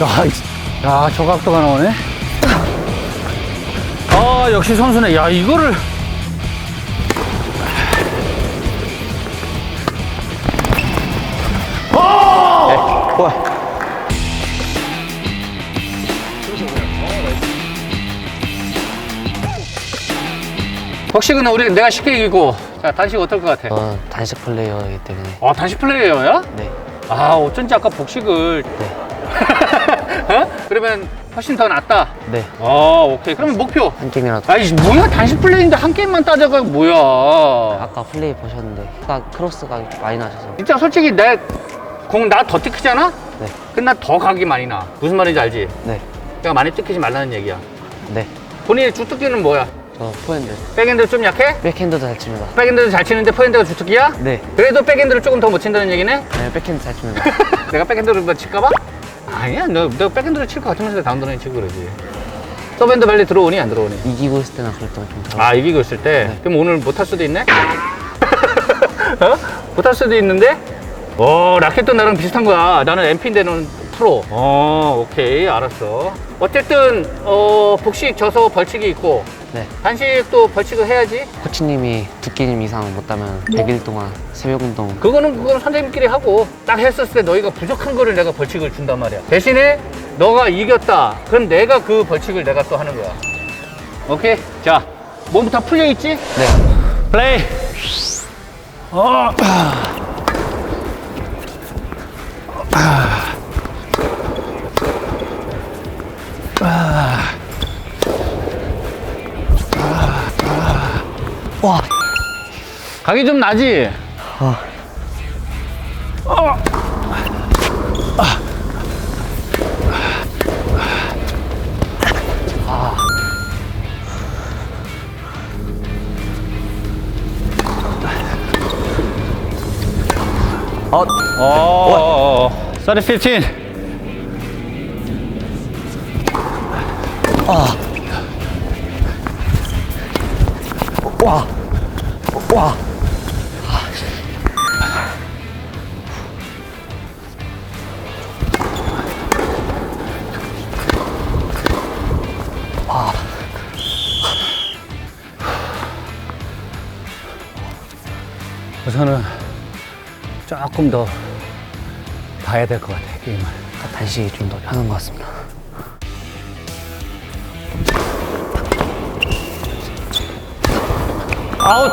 야, 이- 야, 저 각도가 나오네. 아, 역시 선수네. 야, 이거를. 와. 벅식은 우리 내가 쉽게 이기고. 자, 단식 어떨 것 같아? 저 단식 플레이어이기 때문에 아, 단식 플레이어야? 네. 아, 어쩐지 아까 복식을. 네. 어? 그러면 훨씬 더 낫다. 네. 아, 오케이. 그러면 목표. 한 게임이라도 아이, 뭐야? 단식 플레이인데 한 게임만 따져가 뭐야? 아까 플레이 보셨는데 아까 크로스가 좀 많이 나셔서 진짜 솔직히 내 공 나더 뜯기잖아? 네. 근데 나더 각이 많이 나. 무슨 말인지 알지? 네. 그러니까 많이 뜯기지 말라는 얘기야. 네. 본인의 주특기는 뭐야? 저 포핸드 백핸드 좀 약해? 백핸드도 잘 칩니다. 백핸드도 잘 치는데 포핸드가 주특기야? 네. 그래도 백핸드를 조금 더 못 친다는 얘기네? 네, 백핸드 잘 칩니다. 내가 백핸드를 뭐 칠까봐? 아니야, 너, 너 백핸드를 칠것 같으면서 다운드라인 치고 그러지. 서브핸드 빨리 들어오니, 안 들어오니? 이기고 있을 때나 그럴 때는 좀 들어. 아, 이기고 있을 때? 네. 그럼 오늘 못 할 수도 있네? 어? 못 할 수도 있는데? 어, 라켓도 나랑 비슷한 거야. 나는 MP인데 는 프로. 어, 오케이, 알았어. 어쨌든, 어, 복식 져서 벌칙이 있고, 네. 단식도 벌칙을 해야지. 코치님이 두 게임 이상 못 따면 100일 동안 새벽 운동 그거는 그거는 선생님끼리 하고 딱 했었을 때 너희가 부족한 거를 내가 벌칙을 준단 말이야. 대신에 너가 이겼다. 그럼 내가 그 벌칙을 내가 또 하는 거야. 오케이. 자, 몸부터 풀려 있지? 네. 플레이. 어. 와. 각이 좀 나지? 아. 어. 어. 쏘리 15. 아. 와. 와. 우선은 조금 더 봐야 될 것 같아, 게임을. 단식이 좀더 편한 것 같습니다. 아웃!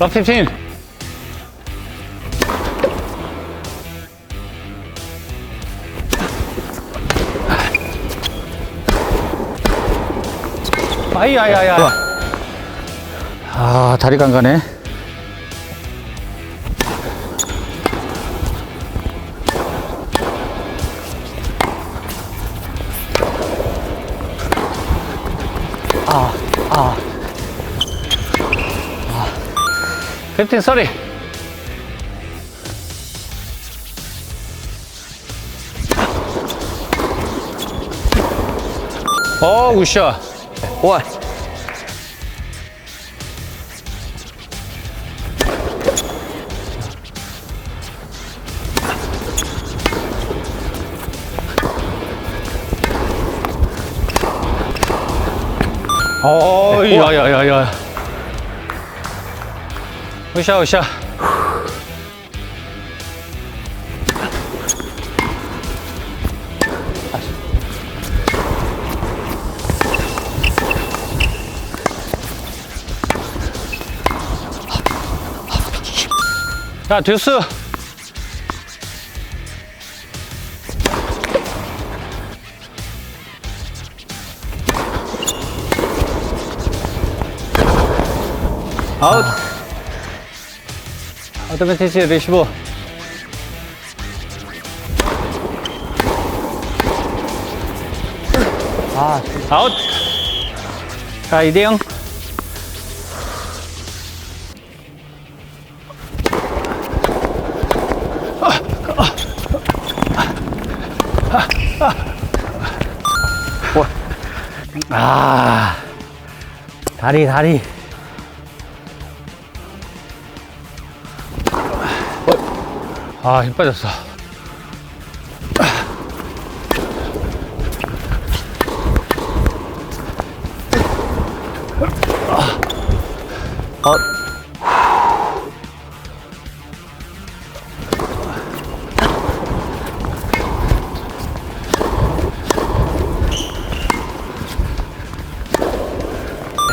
락 15. 아이야야야. 아, 다리가 안 가네. 아, 아. 15, sorry. 어, 굿샷. 와. 어, 야, 야, 야, 야. 으쌰, 으쌰. 자, 듀스. 아웃. 어드밴티지 레시브. 아, 아웃. 자, 이대영. 아, 다리, 다리. 아, 힘 빠졌어. 아.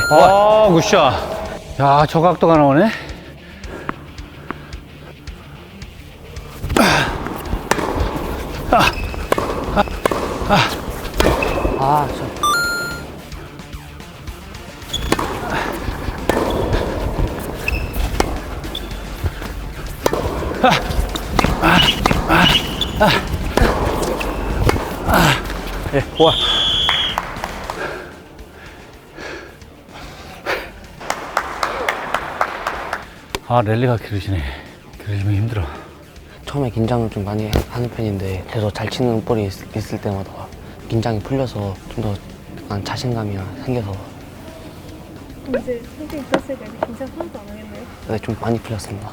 아, 굿샷. 야, 저각도가 나오네. 아, 저. 예, 와. 아, 랠리가 길어지네. 길어지면 힘들어. 처음에 긴장을 좀 많이 하는 편인데 계속 잘 치는 볼이 있, 있을 때마다 긴장이 풀려서 좀더 약간 자신감이 생겨서 이제 성격이 떴으니까 이제 긴장 하나도 안 하겠네요. 네, 좀 많이 풀렸습니다.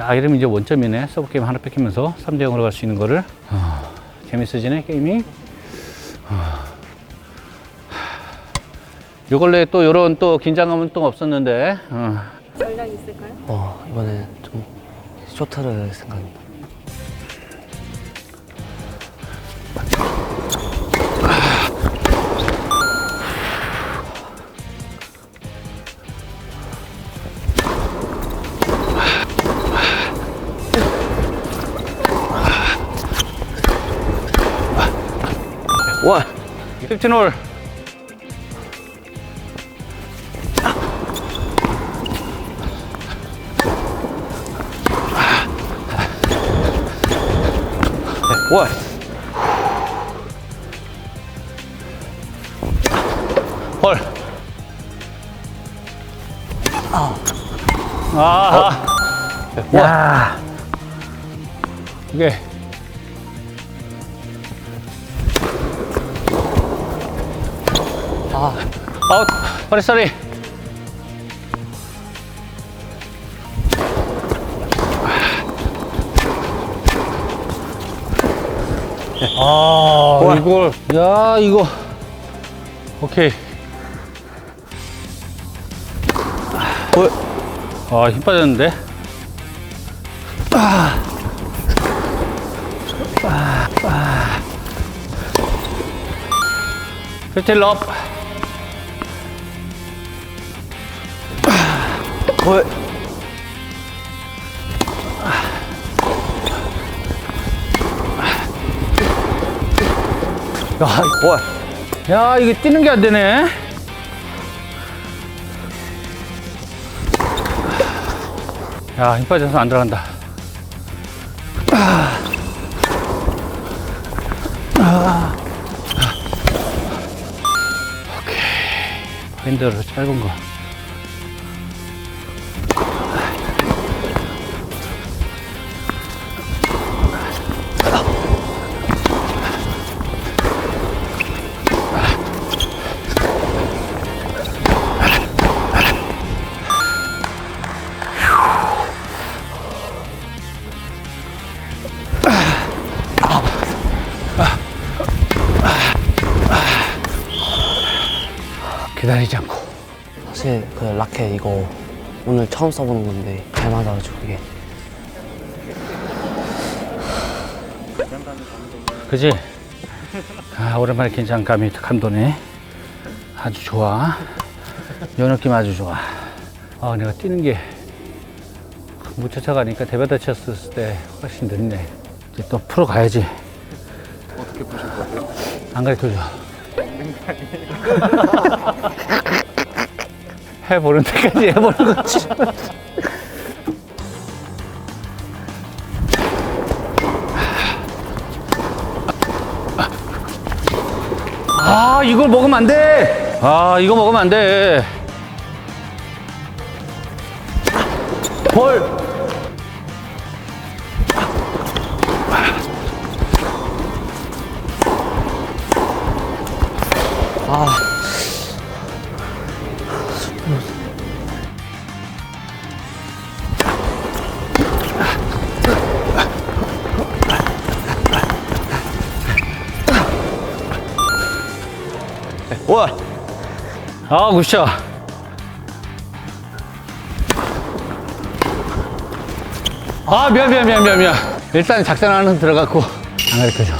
야, 이러면 이제 원점이네. 서브 게임 하나 뺏기면서 3대 0으로 갈 수 있는 거를. 아, 재밌어지네, 게임이. 아. 요 근래 또 요런 또 긴장감은 또 없었는데. 어. 전략이 있을까요? 어, 이번에 좀 쇼트를 생각합니다. 15홀. 원! 헐. 아. 야. 이 아, 아웃. 버리서리. 아, 이걸. 야, 이거. 오케이. 아, 힘 빠졌는데? 아. 아. 럽 원! 야, 원! 야, 이게 뛰는 게 안 되네. 야, 힘 빠져서 안 들어간다. 아. 아. 오케이. 핸들로 짧은 거. 그 라켓 이거 오늘 처음 써보는 건데 잘 맞아가지고 이게 그지? 아, 오랜만에 긴장감이 감도네. 아주 좋아. 요 느낌 아주 좋아. 아, 내가 뛰는 게못 쫓아가니까 대바다 쳤을 때 훨씬 늦네. 이제 또 프로 가야지. 어떻게 보실 거예요? 안 가르쳐줘. 해보는 데까지 해보는 거지. 아, 이걸 먹으면 안 돼. 아, 이거 먹으면 안 돼. 볼. 와. 아, 굿샷. 아, 미안, 미안, 미안, 미안, 미안. 일단 작전 하나 들어갔고, 안 가르쳐줘.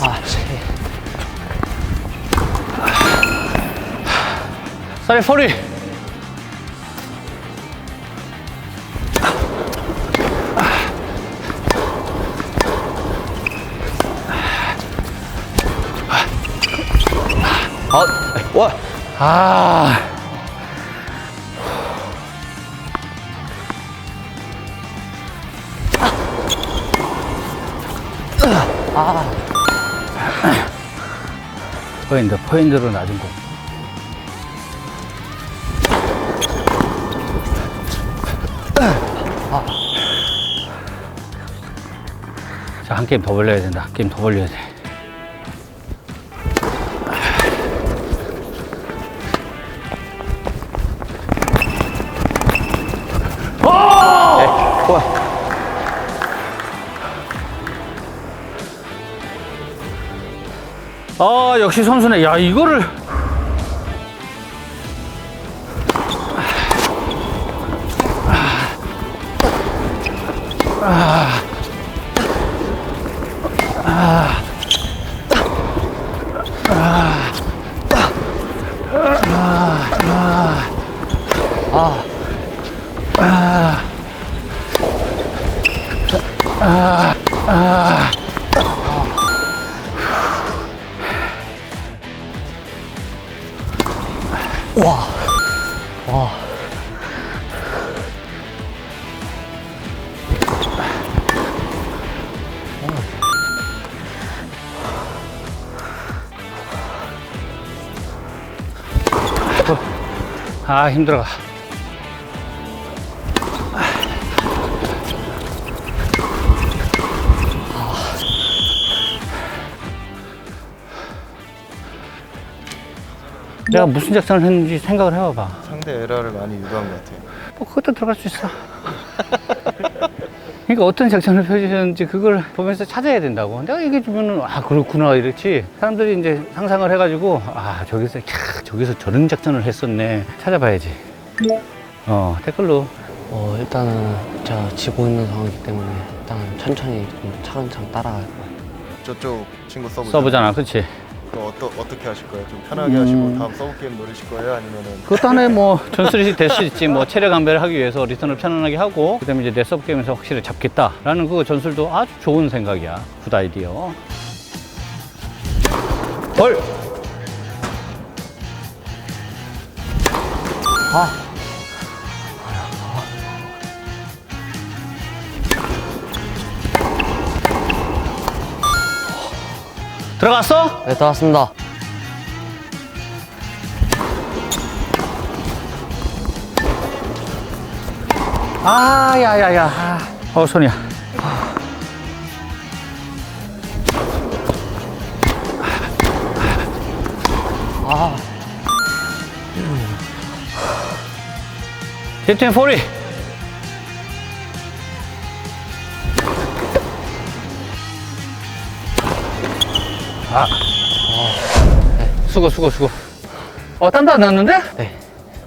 아, 씨. 아. 쏘리, 쏘리. 와. 아. 포인트, 포인트로 낮은 공. 자, 한 게임 더 벌려야 된다. 한 게임 더 벌려야 돼. 아, 역시 선수네. 야, 이거를. 와. 와. 아, 힘들어. 내가 무슨 작전을 했는지 생각을 해봐봐. 상대 에러를 많이 유도한 것 같아요. 뭐 그것도 들어갈 수 있어. 그러니까 어떤 작전을 펴주셨는지 그걸 보면서 찾아야 된다고. 내가 얘기해 주면은 아 그렇구나 이랬지. 사람들이 이제 상상을 해가지고 아 저기서 캬 저기서 저런 작전을 했었네. 찾아봐야지. 어 댓글로 어, 일단은 제가 지고 있는 상황이기 때문에 일단 천천히 좀 차근차근 따라갈 거예요. 저쪽 친구 서브 써보잖아, 그렇지? 또 어떠, 어떻게 하실 거예요? 좀 편하게 하시고 다음 서브 게임 노리실 거예요? 아니면은 그것도 하나의 뭐 전술이 될 수 있지. 뭐 체력 안배를 하기 위해서 리턴을 편안하게 하고 그다음에 이제 내 서브 게임에서 확실히 잡겠다라는 그 전술도 아주 좋은 생각이야. 굿 아이디어. 볼. 아. 들어갔어? 네, 들어갔습니다. 아, 야, 야, 야. 어, 손이야. 아. 아. 음. 1540. 아, 네. 수고, 수고, 수고. 어, 땀도 안 났는데? 네.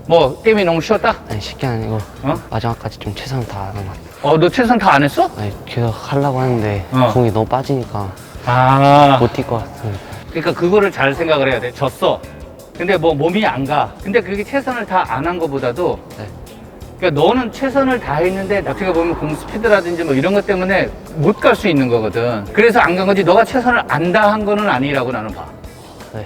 뭐, 게임이 너무 쉬웠다? 아니, 쉽게 아니고 어? 마지막까지 좀 최선을 다한 것 같아. 어, 너 최선 다 안 했어? 아니, 계속 하려고 하는데 어. 공이 너무 빠지니까 아. 못 뛸 것 같아요. 그러니까 그거를 잘 생각을 해야 돼. 졌어. 근데 뭐 몸이 안 가. 근데 그게 최선을 다 안 한 거보다도 네. 그러니까 너는 최선을 다했는데 어떻게 보면 공 스피드라든지 뭐 이런 것 때문에 못 갈 수 있는 거거든. 그래서 안 간 거지. 너가 최선을 안 다한 거는 아니라고 나는 봐. 네.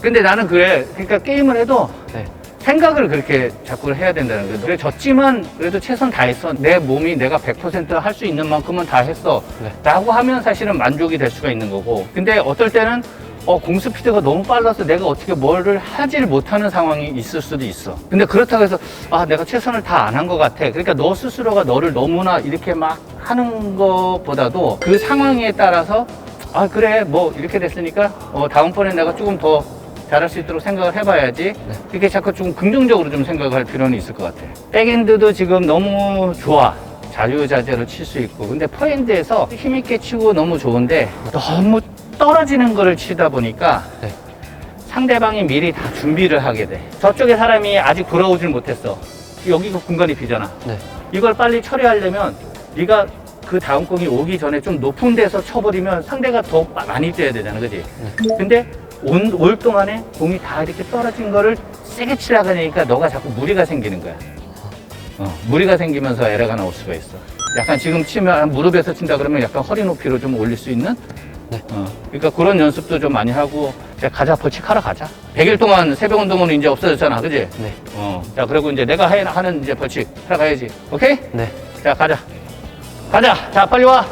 근데 나는 그래. 그러니까 게임을 해도 네. 생각을 그렇게 자꾸 해야 된다는 거야. 그래 졌지만 그래도 최선 다했어. 내 몸이 내가 100%할 수 있는 만큼은 다 했어. 네. 라고 하면 사실은 만족이 될 수가 있는 거고. 근데 어떨 때는 어, 공 스피드가 너무 빨라서 내가 어떻게 뭐를 하질 못하는 상황이 있을 수도 있어. 근데 그렇다고 해서 아, 내가 최선을 다 안 한 것 같아. 그러니까 너 스스로가 너를 너무나 이렇게 막 하는 것보다도 그 상황에 따라서 아, 그래. 뭐 이렇게 됐으니까 어, 다음번에 내가 조금 더 잘할 수 있도록 생각을 해봐야지. 이렇게 자꾸 좀 긍정적으로 좀 생각할 필요는 있을 것 같아. 백엔드도 지금 너무 좋아. 자유자재로 칠 수 있고. 근데 포핸드에서 힘있게 치고 너무 좋은데 너무 떨어지는 거를 치다 보니까 네. 상대방이 미리 다 준비를 하게 돼. 저쪽에 사람이 아직 돌아오질 못했어. 여기가 공간이 비잖아. 네. 이걸 빨리 처리하려면 네가 그 다음 공이 오기 전에 좀 높은 데서 쳐버리면 상대가 더 많이 뛰어야 되잖아, 그지? 근데 온, 올 동안에 공이 다 이렇게 떨어진 거를 세게 치려고 하니까 너가 자꾸 무리가 생기는 거야. 어, 무리가 생기면서 에러가 나올 수가 있어. 약간 지금 치면 무릎에서 친다 그러면 약간 허리 높이로 좀 올릴 수 있는? 네. 어, 그러니까 그런 연습도 좀 많이 하고, 자, 가자, 벌칙하러 가자. 100일 동안 새벽 운동은 이제 없어졌잖아, 그지? 네. 어, 자, 그리고 이제 내가 해- 하는 이제 벌칙 하러 가야지. 오케이? 네. 자, 가자. 가자. 자, 빨리 와.